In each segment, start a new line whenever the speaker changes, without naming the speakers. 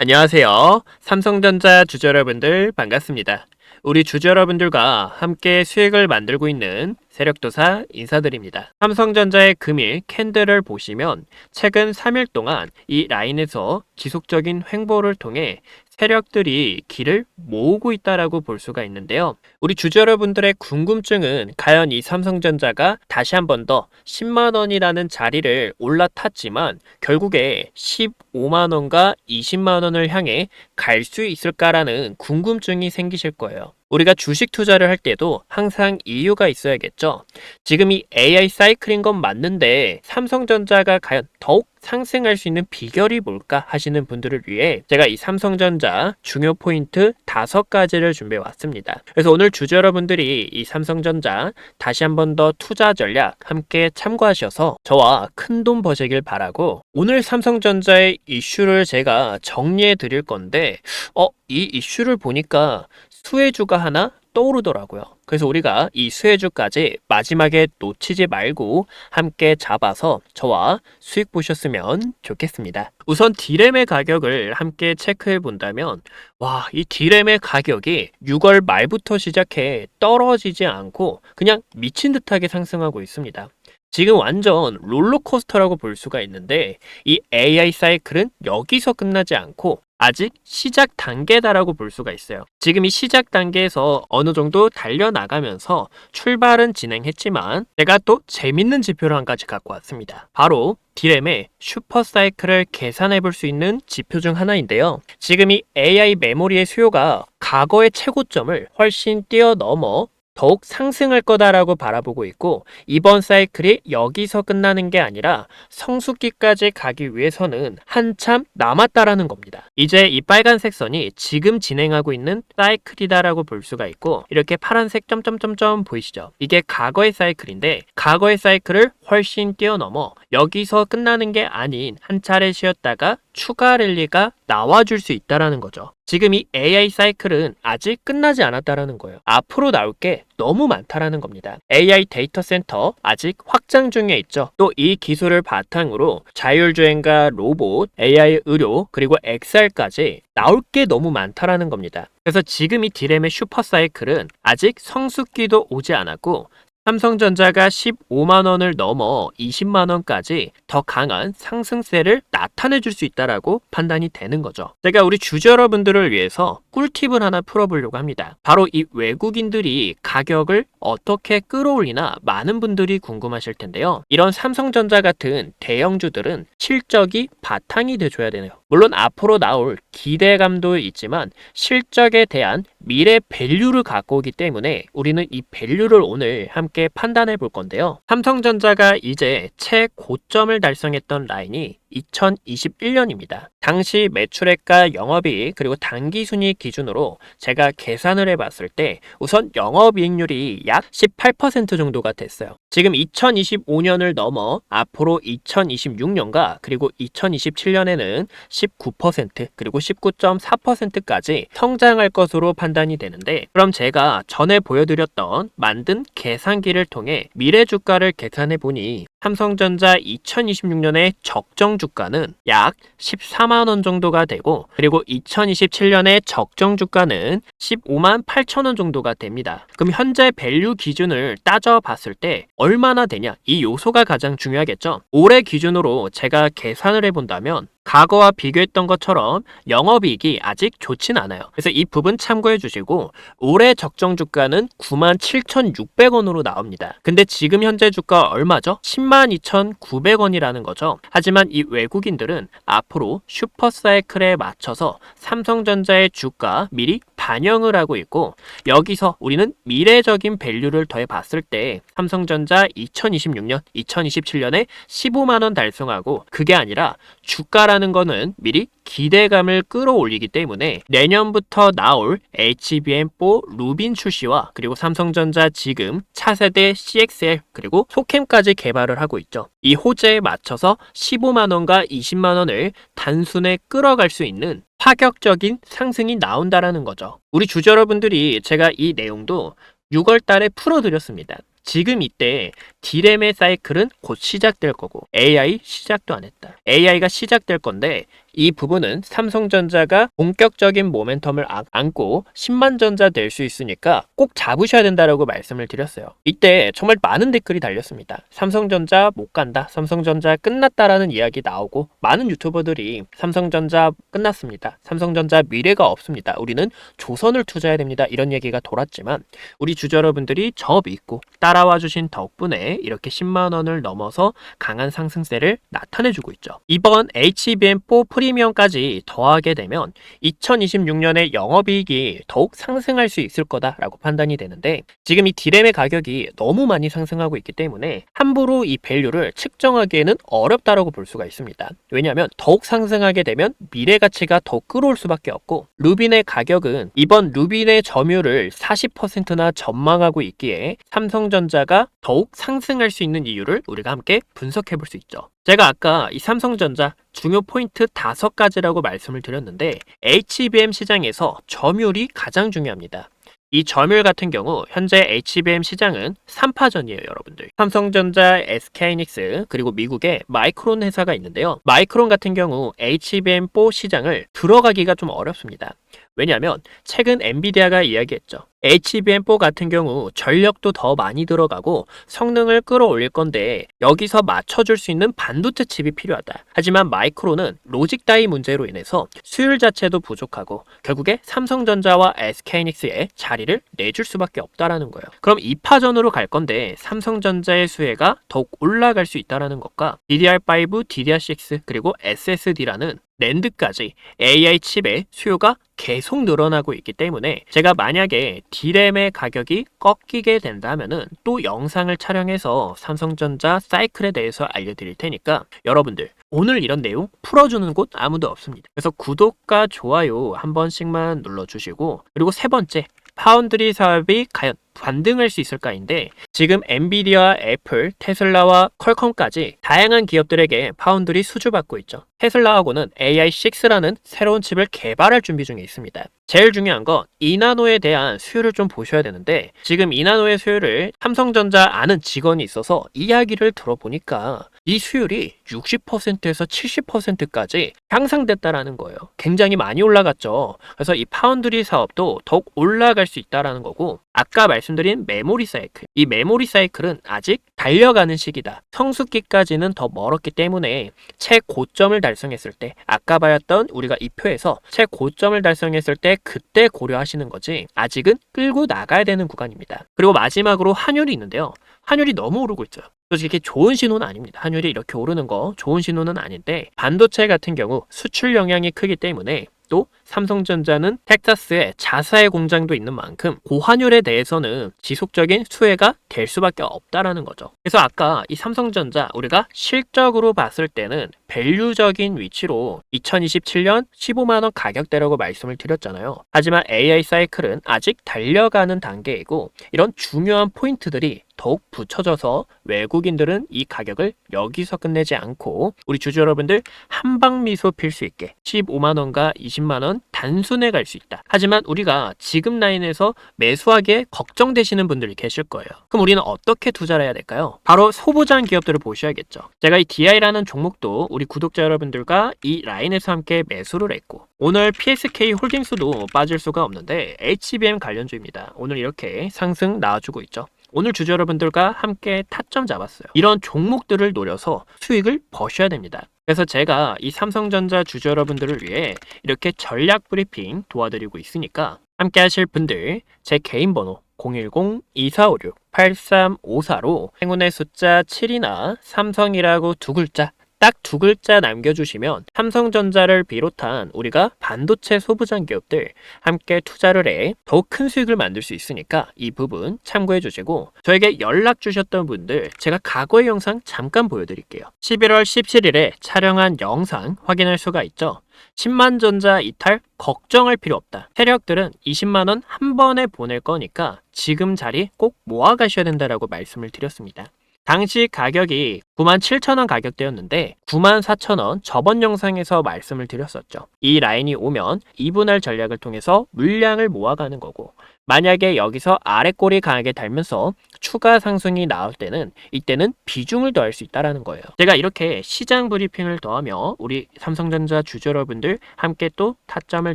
안녕하세요. 삼성전자 주주 여러분들 반갑습니다. 우리 주주 여러분들과 함께 수익을 만들고 있는 세력도사 인사드립니다. 삼성전자의 금일 캔들을 보시면 최근 3일 동안 이 라인에서 지속적인 횡보를 통해 세력들이 길을 모으고 있다라고 볼 수가 있는데요. 우리 주주 여러분들의 궁금증은 과연 이 삼성전자가 다시 한 번 더 10만 원이라는 자리를 올라탔지만 결국에 15만 원과 20만 원을 향해 갈 수 있을까라는 궁금증이 생기실 거예요. 우리가 주식 투자를 할 때도 항상 이유가 있어야겠죠. 지금 이 AI 사이클인 건 맞는데 삼성전자가 과연 더욱 상승할 수 있는 비결이 뭘까 하시는 분들을 위해 제가 이 삼성전자 중요 포인트 다섯 가지를 준비해 왔습니다. 그래서 오늘 주주 여러분들이 이 삼성전자 다시 한 번 더 투자 전략 함께 참고하셔서 저와 큰 돈 버시길 바라고 오늘 삼성전자의 이슈를 제가 정리해 드릴 건데 어, 이 이슈를 보니까 수혜주가 하나 떠오르더라고요. 그래서 우리가 이 수혜주까지 마지막에 놓치지 말고 함께 잡아서 저와 수익 보셨으면 좋겠습니다. 우선 디램의 가격을 함께 체크해 본다면 와, 이 디램의 가격이 6월 말부터 시작해 떨어지지 않고 그냥 미친 듯하게 상승하고 있습니다. 지금 완전 롤러코스터라고 볼 수가 있는데 이 AI 사이클은 여기서 끝나지 않고 아직 시작 단계다라고 볼 수가 있어요. 지금 이 시작 단계에서 어느 정도 달려나가면서 출발은 진행했지만 제가 또 재밌는 지표를 한 가지 갖고 왔습니다. 바로 디램의 슈퍼 사이클을 계산해 볼 수 있는 지표 중 하나인데요. 지금 이 AI 메모리의 수요가 과거의 최고점을 훨씬 뛰어넘어 더욱 상승할 거다라고 바라보고 있고 이번 사이클이 여기서 끝나는 게 아니라 성숙기까지 가기 위해서는 한참 남았다라는 겁니다. 이제 이 빨간색 선이 지금 진행하고 있는 사이클이다라고 볼 수가 있고 이렇게 파란색 점점점점 보이시죠? 이게 과거의 사이클인데 과거의 사이클을 훨씬 뛰어넘어 여기서 끝나는 게 아닌 한 차례 쉬었다가 추가 랠리가 나와줄 수 있다라는 거죠. 지금 이 AI 사이클은 아직 끝나지 않았다라는 거예요. 앞으로 나올 게 너무 많다라는 겁니다. AI 데이터 센터 아직 확장 중에 있죠. 또 이 기술을 바탕으로 자율주행과 로봇, AI 의료, 그리고 XR까지 나올 게 너무 많다라는 겁니다. 그래서 지금 이 디램의 슈퍼 사이클은 아직 성숙기도 오지 않았고 삼성전자가 15만 원을 넘어 20만 원까지 더 강한 상승세를 나타내 줄 수 있다라고 판단이 되는 거죠. 제가 우리 주주 여러분들을 위해서 꿀팁을 하나 풀어보려고 합니다. 바로 이 외국인들이 가격을 어떻게 끌어올리나 많은 분들이 궁금하실 텐데요. 이런 삼성전자 같은 대형주들은 실적이 바탕이 돼줘야 되네요. 물론 앞으로 나올 기대감도 있지만 실적에 대한 미래 밸류를 갖고 오기 때문에 우리는 이 밸류를 오늘 함께 판단해 볼 건데요. 삼성전자가 이제 최고점을 달성했던 라인이 2021년입니다. 당시 매출액과 영업이익 그리고 당기순이익 기준으로 제가 계산을 해봤을 때 우선 영업이익률이 약 18% 정도가 됐어요. 지금 2025년을 넘어 앞으로 2026년과 그리고 2027년에는 19% 그리고 19.4%까지 성장할 것으로 판단이 되는데 그럼 제가 전에 보여드렸던 만든 계산기를 통해 미래 주가를 계산해 보니 삼성전자 2026년의 적정 주가는 약 14만 원 정도가 되고 그리고 2027년의 적정 주가는 15만 8천 원 정도가 됩니다. 그럼 현재 밸류 기준을 따져 봤을 때 얼마나 되냐? 이 요소가 가장 중요하겠죠. 올해 기준으로 제가 계산을 해 본다면 과거와 비교했던 것처럼 영업이익이 아직 좋진 않아요. 그래서 이 부분 참고해 주시고 올해 적정 주가는 97,600원으로 나옵니다. 근데 지금 현재 주가 얼마죠? 102,900원이라는 거죠. 하지만 이 외국인들은 앞으로 슈퍼사이클에 맞춰서 삼성전자의 주가 미리 반영을 하고 있고 여기서 우리는 미래적인 밸류를 더해 봤을 때 삼성전자 2026년, 2027년에 15만 원 달성하고 그게 아니라 주가라는 거는 미리 기대감을 끌어올리기 때문에 내년부터 나올 HBM4 루빈 출시와 그리고 삼성전자 지금 차세대 CXL 그리고 소캠까지 개발을 하고 있죠. 이 호재에 맞춰서 15만 원과 20만 원을 단순에 끌어갈 수 있는 파격적인 상승이 나온다라는 거죠. 우리 주주 여러분들이 제가 이 내용도 6월 달에 풀어드렸습니다. 지금 이때 디램의 사이클은 곧 시작될 거고 AI 시작도 안 했다. AI가 시작될 건데 이 부분은 삼성전자가 본격적인 모멘텀을 안- 안고 10만 전자 될 수 있으니까 꼭 잡으셔야 된다라고 말씀을 드렸어요. 이때 정말 많은 댓글이 달렸습니다. 삼성전자 못 간다. 삼성전자 끝났다라는 이야기 나오고 많은 유튜버들이 삼성전자 끝났습니다. 삼성전자 미래가 없습니다. 우리는 조선을 투자해야 됩니다. 이런 얘기가 돌았지만 우리 주주 여러분들이 저 믿고 따라와 주신 덕분에 이렇게 10만 원을 넘어서 강한 상승세를 나타내주고 있죠. 이번 HBM4 프리미엄까지 더하게 되면 2026년에 영업이익이 더욱 상승할 수 있을 거다라고 판단이 되는데 지금 이 디램의 가격이 너무 많이 상승하고 있기 때문에 함부로 이 밸류를 측정하기에는 어렵다라고 볼 수가 있습니다. 왜냐하면 더욱 상승하게 되면 미래 가치가 더 끌어올 수밖에 없고 루빈의 가격은 이번 루빈의 점유율을 40%나 전망하고 있기에 삼성전자가 더욱 상승할 수 있는 이유를 우리가 함께 분석해 볼 수 있죠. 제가 아까 이 삼성전자 중요 포인트 다섯 가지라고 말씀을 드렸는데 HBM 시장에서 점유율이 가장 중요합니다. 이 점유율 같은 경우 현재 HBM 시장은 3파전이에요, 여러분들. 삼성전자, SK이닉스 그리고 미국의 마이크론 회사가 있는데요. 마이크론 같은 경우 HBM4 시장을 들어가기가 좀 어렵습니다. 왜냐하면 최근 엔비디아가 이야기했죠. HBM4 같은 경우 전력도 더 많이 들어가고 성능을 끌어올릴 건데 여기서 맞춰줄 수 있는 반도체 칩이 필요하다. 하지만 마이크론은 로직 다이 문제로 인해서 수율 자체도 부족하고 결국에 삼성전자와 SK이닉스의 자리를 내줄 수밖에 없다라는 거예요. 그럼 2파전으로 갈 건데 삼성전자의 수혜가 더욱 올라갈 수 있다라는 것과 DDR5, DDR6 그리고 SSD라는 랜드까지 AI 칩의 수요가 계속 늘어나고 있기 때문에 제가 만약에 D램의 가격이 꺾이게 된다면은 또 영상을 촬영해서 삼성전자 사이클에 대해서 알려드릴 테니까 여러분들 오늘 이런 내용 풀어주는 곳 아무도 없습니다. 그래서 구독과 좋아요 한 번씩만 눌러주시고 그리고 세 번째 파운드리 사업이 과연 반등할 수 있을까인데 지금 엔비디아, 애플, 테슬라와 퀄컴까지 다양한 기업들에게 파운드리 수주받고 있죠. 테슬라하고는 AI6라는 새로운 칩을 개발할 준비 중에 있습니다. 제일 중요한 건 이나노에 대한 수요를 좀 보셔야 되는데 지금 이나노의 수요를 삼성전자 아는 직원이 있어서 이야기를 들어보니까 이 수율이 60%에서 70%까지 향상됐다라는 거예요. 굉장히 많이 올라갔죠. 그래서 이 파운드리 사업도 더욱 올라갈 수 있다라는 거고 아까 말씀 드린 메모리 사이클. 이 메모리 사이클은 아직 달려가는 시기다. 성숙기까지는 더 멀었기 때문에 최고점을 달성했을 때 아까 봤던 우리가 이 표에서 최고점을 달성했을 때 그때 고려하시는 거지 아직은 끌고 나가야 되는 구간입니다. 그리고 마지막으로 환율이 있는데요. 환율이 너무 오르고 있죠. 솔직히 좋은 신호는 아닙니다. 환율이 이렇게 오르는 거 좋은 신호는 아닌데 반도체 같은 경우 수출 영향이 크기 때문에 또 삼성전자는 텍사스에 자사의 공장도 있는 만큼 고환율에 대해서는 지속적인 수혜가 될 수밖에 없다라는 거죠. 그래서 아까 이 삼성전자 우리가 실적으로 봤을 때는 밸류적인 위치로 2027년 15만 원 가격대라고 말씀을 드렸잖아요. 하지만 AI 사이클은 아직 달려가는 단계이고 이런 중요한 포인트들이 더욱 붙여져서 외국인들은 이 가격을 여기서 끝내지 않고 우리 주주 여러분들 한방 미소 필 수 있게 15만 원과 20만 원 단순에 갈수 있다. 하지만 우리가 지금 라인에서 매수하기에 걱정되시는 분들이 계실 거예요. 그럼 우리는 어떻게 투자를 해야 될까요? 바로 소부장 기업들을 보셔야겠죠. 제가 이 DI라는 종목도 우리 구독자 여러분들과 이 라인에서 함께 매수를 했고 오늘 PSK 홀딩스도 빠질 수가 없는데 HBM 관련주입니다. 오늘 이렇게 상승 나와주고 있죠. 오늘 주주 여러분들과 함께 타점 잡았어요. 이런 종목들을 노려서 수익을 버셔야 됩니다. 그래서 제가 이 삼성전자 주주 여러분들을 위해 이렇게 전략 브리핑 도와드리고 있으니까 함께 하실 분들 제 개인 번호 010-2456-8354로 행운의 숫자 7이나 삼성이라고 두 글자 딱 두 글자 남겨주시면 삼성전자를 비롯한 우리가 반도체 소부장 기업들 함께 투자를 해 더욱 큰 수익을 만들 수 있으니까 이 부분 참고해 주시고 저에게 연락 주셨던 분들 제가 과거의 영상 잠깐 보여드릴게요. 11월 17일에 촬영한 영상 확인할 수가 있죠. 10만 전자 이탈 걱정할 필요 없다. 세력들은 20만 원 한 번에 보낼 거니까 지금 자리 꼭 모아 가셔야 된다라고 말씀을 드렸습니다. 당시 가격이 9만 7천 원 가격대였는데 9만 4천 원 저번 영상에서 말씀을 드렸었죠. 이 라인이 오면 2분할 전략을 통해서 물량을 모아가는 거고 만약에 여기서 아래 꼬리 강하게 달면서 추가 상승이 나올 때는 이때는 비중을 더할 수 있다라는 거예요. 제가 이렇게 시장 브리핑을 더하며 우리 삼성전자 주주 여러분들 함께 또 타점을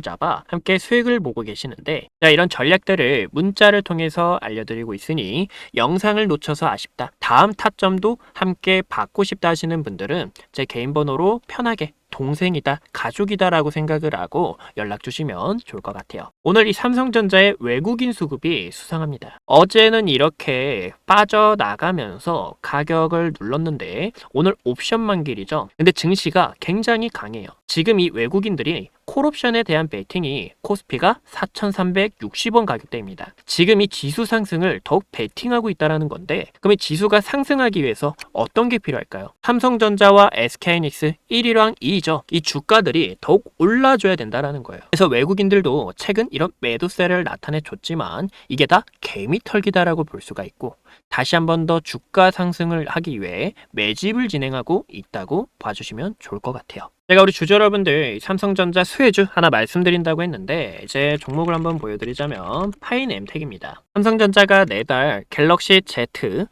잡아 함께 수익을 보고 계시는데 자 이런 전략들을 문자를 통해서 알려드리고 있으니 영상을 놓쳐서 아쉽다. 다음 타점도 함께 받고 싶다 하시는 분들은 제 개인 번호로 편하게 동생이다, 가족이다라고 생각을 하고 연락 주시면 좋을 것 같아요. 오늘 이 삼성전자의 외국인 수급이 수상합니다. 어제는 이렇게 빠져나가면서 가격을 눌렀는데 오늘 옵션 만길이죠. 근데 증시가 굉장히 강해요. 지금 이 외국인들이 콜옵션에 대한 베팅이 코스피가 4,360원 가격대입니다. 지금 이 지수 상승을 더욱 베팅하고 있다라는 건데 이 지수가 상승하기 위해서 어떤 게 필요할까요? 삼성전자와 SK하이닉스 1위랑 2위죠. 이 주가들이 더욱 올라줘야 된다라는 거예요. 그래서 외국인들도 최근 이런 매도세를 나타내 줬지만 이게 다 개미 털기다라고 볼 수가 있고 다시 한 번 더 주가 상승을 하기 위해 매집을 진행하고 있다고 봐주시면 좋을 것 같아요. 제가 우리 주주 여러분들 삼성전자 수혜주 하나 말씀드린다고 했는데 이제 종목을 한번 보여드리자면 파인엠텍입니다. 삼성전자가 내달 갤럭시 Z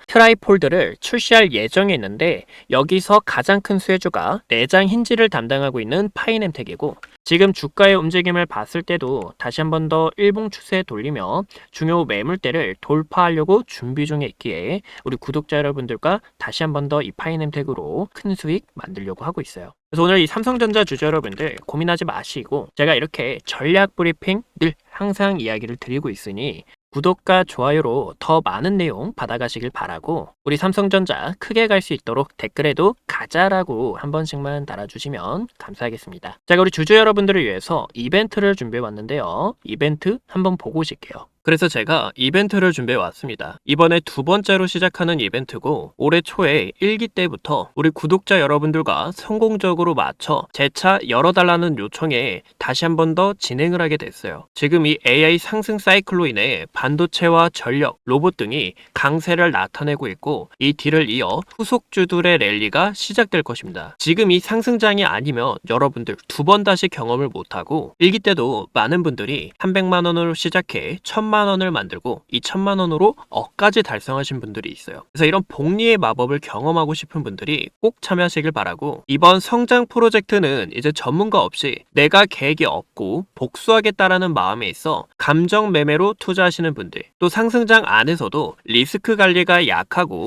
트라이폴드를 출시할 예정에 있는데 여기서 가장 큰 수혜주가 내장 힌지를 담당하고 있는 파인엠텍이고 지금 주가의 움직임을 봤을 때도 다시 한 번 더 일봉 추세에 돌리며 중요 매물대를 돌파하려고 준비 중에 있기에 우리 구독자 여러분들과 다시 한 번 더 이 파인엠텍으로 큰 수익 만들려고 하고 있어요. 그래서 오늘 이 삼성전자 주주 여러분들 고민하지 마시고 제가 이렇게 전략 브리핑 늘 항상 이야기를 드리고 있으니 구독과 좋아요로 더 많은 내용 받아가시길 바라고 우리 삼성전자 크게 갈 수 있도록 댓글에도 가자라고 한 번씩만 달아주시면 감사하겠습니다. 제가 우리 주주 여러분들을 위해서 이벤트를 준비해 왔는데요. 이벤트 한번 보고 오실게요. 그래서 제가 이벤트를 준비해 왔습니다. 이번에 두 번째로 시작하는 이벤트고 올해 초에 1기 때부터 우리 구독자 여러분들과 성공적으로 맞춰 재차 열어달라는 요청에 다시 한 번 더 진행을 하게 됐어요. 지금 이 AI 상승 사이클로 인해 반도체와 전력, 로봇 등이 강세를 나타내고 있고 이 뒤를 이어 후속 주들의 랠리가 시작될 것입니다. 지금 이 상승장이 아니면 여러분들 두 번 다시 경험을 못하고 1기 때도 많은 분들이 300만 원으로 시작해 1000만 원을 만들고 이 1000만 원으로 억까지 달성하신 분들이 있어요. 그래서 이런 복리의 마법을 경험하고 싶은 분들이 꼭 참여하시길 바라고 이번 성장 프로젝트는 이제 전문가 없이 내가 계획이 없고 복수하겠다라는 마음에 있어 감정 매매로 투자하시는 분들 또 상승장 안에서도 리스크 관리가 약하고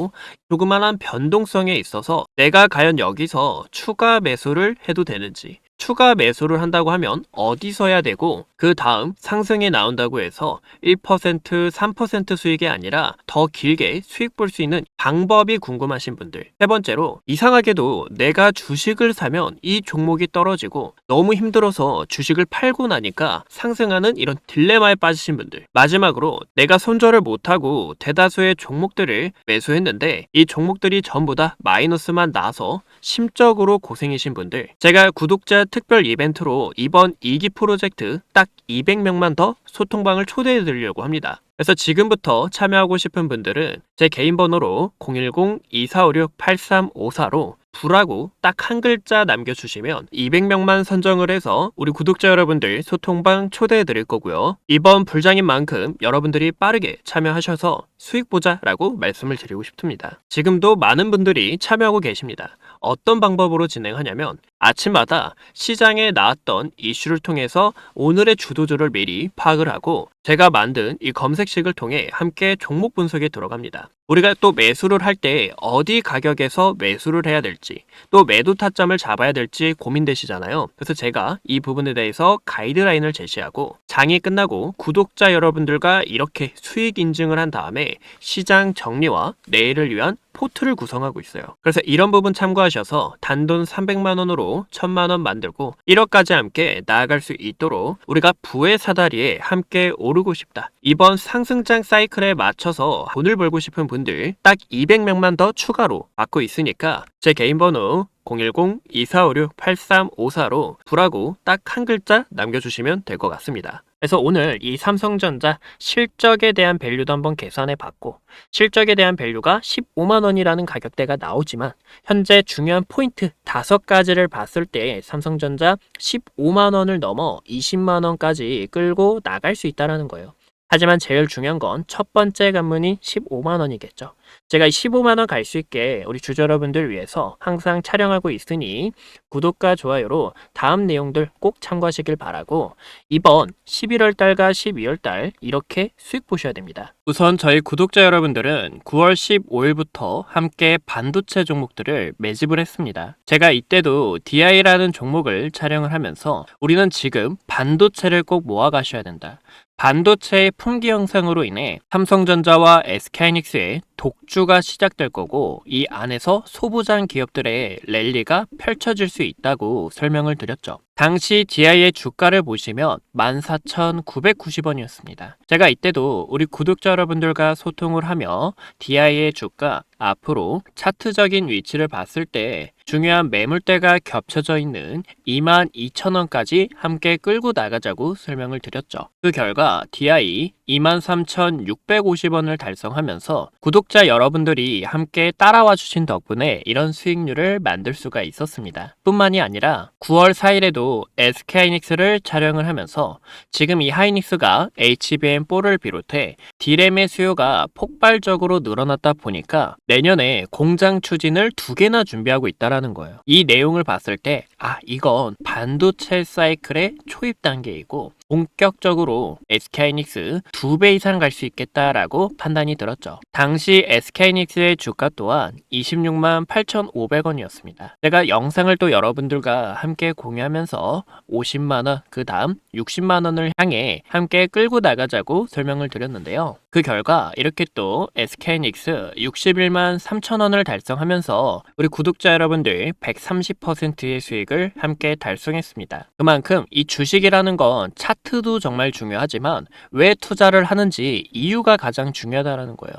조그만한 변동성에 있어서 내가 과연 여기서 추가 매수를 해도 되는지 추가 매수를 한다고 하면 어디서 해야 되고 그 다음 상승이 나온다고 해서 1% 3% 수익이 아니라 더 길게 수익 볼 수 있는 방법이 궁금하신 분들. 세 번째로 이상하게도 내가 주식을 사면 이 종목이 떨어지고 너무 힘들어서 주식을 팔고 나니까 상승하는 이런 딜레마에 빠지신 분들. 마지막으로 내가 손절을 못하고 대다수의 종목들을 매수했는데 이 종목들이 전부 다 마이너스만 나서 심적으로 고생이신 분들. 제가 구독자 특별 이벤트로 이번 2기 프로젝트 딱 200명만 더 소통방을 초대해 드리려고 합니다. 그래서 지금부터 참여하고 싶은 분들은 제 개인 번호로 010-2456-8354로 부라고 딱 한 글자 남겨주시면 200명만 선정을 해서 우리 구독자 여러분들 소통방 초대해 드릴 거고요. 이번 불장인 만큼 여러분들이 빠르게 참여하셔서 수익 보자라고 말씀을 드리고 싶습니다. 지금도 많은 분들이 참여하고 계십니다. 어떤 방법으로 진행하냐면 아침마다 시장에 나왔던 이슈를 통해서 오늘의 주도주를 미리 파악을 하고 제가 만든 이 검색식을 통해 함께 종목 분석에 들어갑니다. 우리가 또 매수를 할 때 어디 가격에서 매수를 해야 될지 또 매도 타점을 잡아야 될지 고민되시잖아요. 그래서 제가 이 부분에 대해서 가이드라인을 제시하고 장이 끝나고 구독자 여러분들과 이렇게 수익 인증을 한 다음에 시장 정리와 내일을 위한 포트를 구성하고 있어요. 그래서 이런 부분 참고하셔서 단돈 300만 원으로 1000만 원 만들고 1억까지 함께 나아갈 수 있도록 우리가 부의 사다리에 함께 오르고 싶다. 이번 상승장 사이클에 맞춰서 돈을 벌고 싶은 분들 딱 200명만 더 추가로 받고 있으니까 제 개인 번호 010-2456-8354로 부라고 딱 한 글자 남겨주시면 될 것 같습니다. 그래서 오늘 이 삼성전자 실적에 대한 밸류도 한번 계산해 봤고 실적에 대한 밸류가 15만 원이라는 가격대가 나오지만 현재 중요한 포인트 다섯 가지를 봤을 때 삼성전자 15만 원을 넘어 20만 원까지 끌고 나갈 수 있다라는 거예요. 하지만 제일 중요한 건 첫 번째 관문이 15만 원이겠죠. 제가 15만 원 갈 수 있게 우리 주주 여러분들 위해서 항상 촬영하고 있으니 구독과 좋아요로 다음 내용들 꼭 참고하시길 바라고 이번 11월 달과 12월 달 이렇게 수익 보셔야 됩니다. 우선 저희 구독자 여러분들은 9월 15일부터 함께 반도체 종목들을 매집을 했습니다. 제가 이때도 DI라는 종목을 촬영을 하면서 우리는 지금 반도체를 꼭 모아 가셔야 된다. 반도체의 품귀 영상으로 인해 삼성전자와 SK하이닉스의 독주가 시작될 거고 이 안에서 소부장 기업들의 랠리가 펼쳐질 수 있다고 설명을 드렸죠. 당시 DI의 주가를 보시면 14,990원이었습니다. 제가 이때도 우리 구독자 여러분들과 소통을 하며 DI의 주가 앞으로 차트적인 위치를 봤을 때 중요한 매물대가 겹쳐져 있는 22,000원까지 함께 끌고 나가자고 설명을 드렸죠. 그 결과 DI 23,650원을 달성하면서 구독자 여러분들이 함께 따라와 주신 덕분에 이런 수익률을 만들 수가 있었습니다. 뿐만이 아니라 9월 4일에도 SK하이닉스를 촬영을 하면서 지금 이 하이닉스가 HBM4를 비롯해 D램의 수요가 폭발적으로 늘어났다 보니까 내년에 공장 추진을 두 개나 준비하고 있다라 는 거예요. 이 내용을 봤을 때, 아, 이건 반도체 사이클의 초입 단계이고, 본격적으로 SK하이닉스 두 배 이상 갈 수 있겠다라고 판단이 들었죠. 당시 SK하이닉스의 주가 또한 26만 8,500원이었습니다. 제가 영상을 또 여러분들과 함께 공유하면서 50만원, 그 다음 60만원을 향해 함께 끌고 나가자고 설명을 드렸는데요. 그 결과 이렇게 또 SK하이닉스 61만 3천 원을 달성하면서 우리 구독자 여러분들 130%의 수익을 함께 달성했습니다. 그만큼 이 주식이라는 건 차트도 정말 중요하지만 왜 투자를 하는지 이유가 가장 중요하다는 거예요.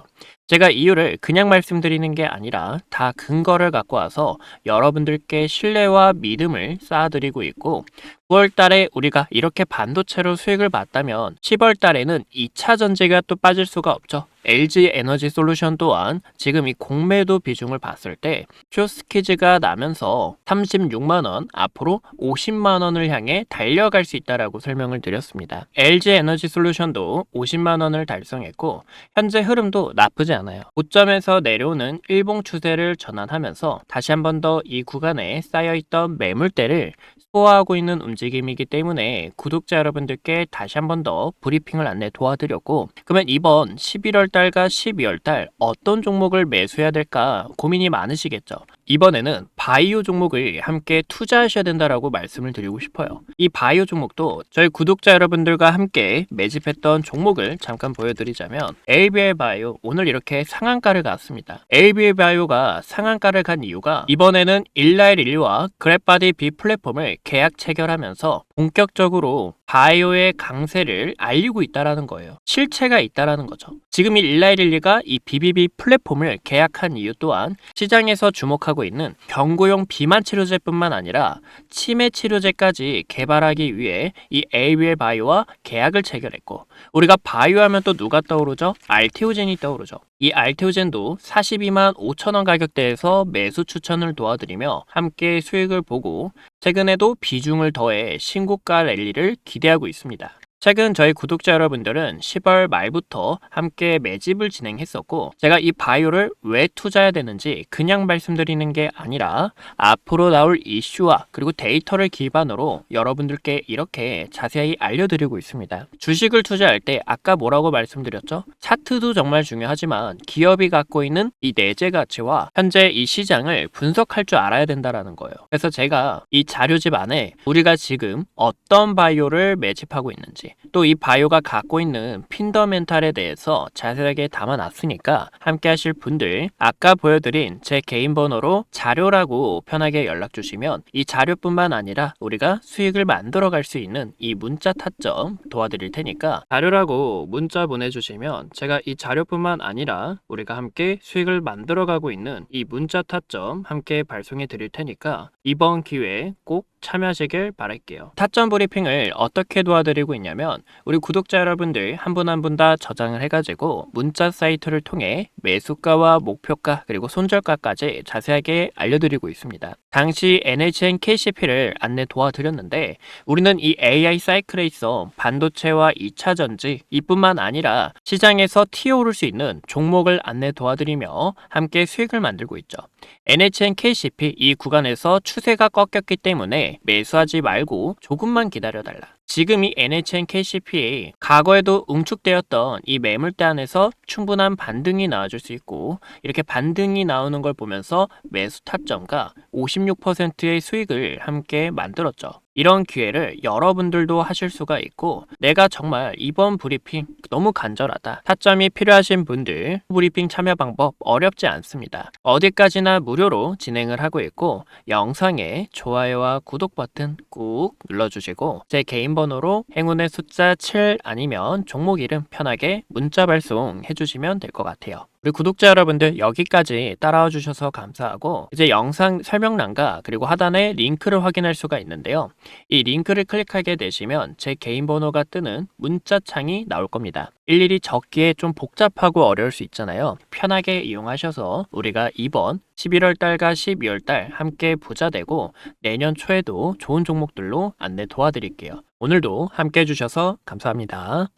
제가 이유를 그냥 말씀드리는 게 아니라 다 근거를 갖고 와서 여러분들께 신뢰와 믿음을 쌓아드리고 있고 9월 달에 우리가 이렇게 반도체로 수익을 봤다면 10월 달에는 2차 전지가 또 빠질 수가 없죠. LG 에너지 솔루션 또한 지금 이 공매도 비중을 봤을 때 쇼스키즈가 나면서 36만 원, 앞으로 50만 원을 향해 달려갈 수 있다라고 설명을 드렸습니다. LG 에너지 솔루션도 50만 원을 달성했고 현재 흐름도 나쁘지 않아요. 고점에서 내려오는 일봉 추세를 전환하면서 다시 한 번 더 이 구간에 쌓여있던 매물대를 소화하고 있는 움직임이기 때문에 구독자 여러분들께 다시 한 번 더 브리핑을 안내 도와드렸고 그러면 이번 11월 달과 12월 달 어떤 종목을 매수해야 될까 고민이 많으시겠죠. 이번에는 바이오 종목을 함께 투자하셔야 된다라고 말씀을 드리고 싶어요. 이 바이오 종목도 저희 구독자 여러분들과 함께 매집했던 종목을 잠깐 보여드리자면 ABL 바이오 오늘 이렇게 상한가를 갔습니다. ABL 바이오가 상한가를 간 이유가 이번에는 일라일 1와 그랩바디 B 플랫폼을 계약 체결하면서 본격적으로 바이오의 강세를 알리고 있다라는 거예요. 실체가 있다라는 거죠. 지금 이 일라일릴리가 이 BBB 플랫폼을 계약한 이유 또한 시장에서 주목하고 있는 경구용 비만 치료제뿐만 아니라 치매 치료제까지 개발하기 위해 이 ABL 바이오와 계약을 체결했고 우리가 바이오 하면 또 누가 떠오르죠? 알테오젠이 떠오르죠. 이 알테오젠도 42만 5천원 가격대에서 매수 추천을 도와드리며 함께 수익을 보고 최근에도 비중을 더해 신고가 랠리를 기대하고 있습니다. 최근 저희 구독자 여러분들은 10월 말부터 함께 매집을 진행했었고 제가 이 바이오를 왜 투자해야 되는지 그냥 말씀드리는 게 아니라 앞으로 나올 이슈와 그리고 데이터를 기반으로 여러분들께 이렇게 자세히 알려드리고 있습니다. 주식을 투자할 때 아까 뭐라고 말씀드렸죠? 차트도 정말 중요하지만 기업이 갖고 있는 이 내재 가치와 현재 이 시장을 분석할 줄 알아야 된다라는 거예요. 그래서 제가 이 자료집 안에 우리가 지금 어떤 바이오를 매집하고 있는지 또 이 바이오가 갖고 있는 핀더멘탈에 대해서 자세하게 담아놨으니까 함께 하실 분들 아까 보여드린 제 개인 번호로 자료라고 편하게 연락 주시면 이 자료뿐만 아니라 우리가 수익을 만들어 갈 수 있는 이 문자 타점 도와드릴 테니까 자료라고 문자 보내주시면 제가 이 자료뿐만 아니라 우리가 함께 수익을 만들어 가고 있는 이 문자 타점 함께 발송해 드릴 테니까 이번 기회에 꼭 참여하시길 바랄게요. 타점 브리핑을 어떻게 도와드리고 있냐면 뭐냐면 우리 구독자 여러분들 한 분 한 분 다 저장을 해가지고 문자 사이트를 통해 매수가와 목표가 그리고 손절가까지 자세하게 알려드리고 있습니다. 당시 NHN KCP를 안내 도와드렸는데 우리는 이 AI 사이클에 있어 반도체와 2차 전지 이뿐만 아니라 시장에서 튀어오를 수 있는 종목을 안내 도와드리며 함께 수익을 만들고 있죠. NHN KCP 이 구간에서 추세가 꺾였기 때문에 매수하지 말고 조금만 기다려달라. 지금 이 NHN KCP에 과거에도 응축되었던 이 매물대 안에서 충분한 반등이 나와줄 수 있고 이렇게 반등이 나오는 걸 보면서 매수 타점과 56%의 수익을 함께 만들었죠. 이런 기회를 여러분들도 하실 수가 있고 내가 정말 이번 브리핑 너무 간절하다. 타점이 필요하신 분들 브리핑 참여 방법 어렵지 않습니다. 어디까지나 무료로 진행을 하고 있고 영상에 좋아요와 구독 버튼 꾹 눌러주시고 제 개인 번호로 행운의 숫자 7 아니면 종목 이름 편하게 문자 발송해 주시면 될 것 같아요. 우리 구독자 여러분들 여기까지 따라와 주셔서 감사하고 이제 영상 설명란과 그리고 하단에 링크를 확인할 수가 있는데요. 이 링크를 클릭하게 되시면 제 개인 번호가 뜨는 문자 창이 나올 겁니다. 일일이 적기에 좀 복잡하고 어려울 수 있잖아요. 편하게 이용하셔서 우리가 이번 11월 달과 12월 달 함께 부자 되고 내년 초에도 좋은 종목들로 안내 도와드릴게요. 오늘도 함께 해주셔서 감사합니다.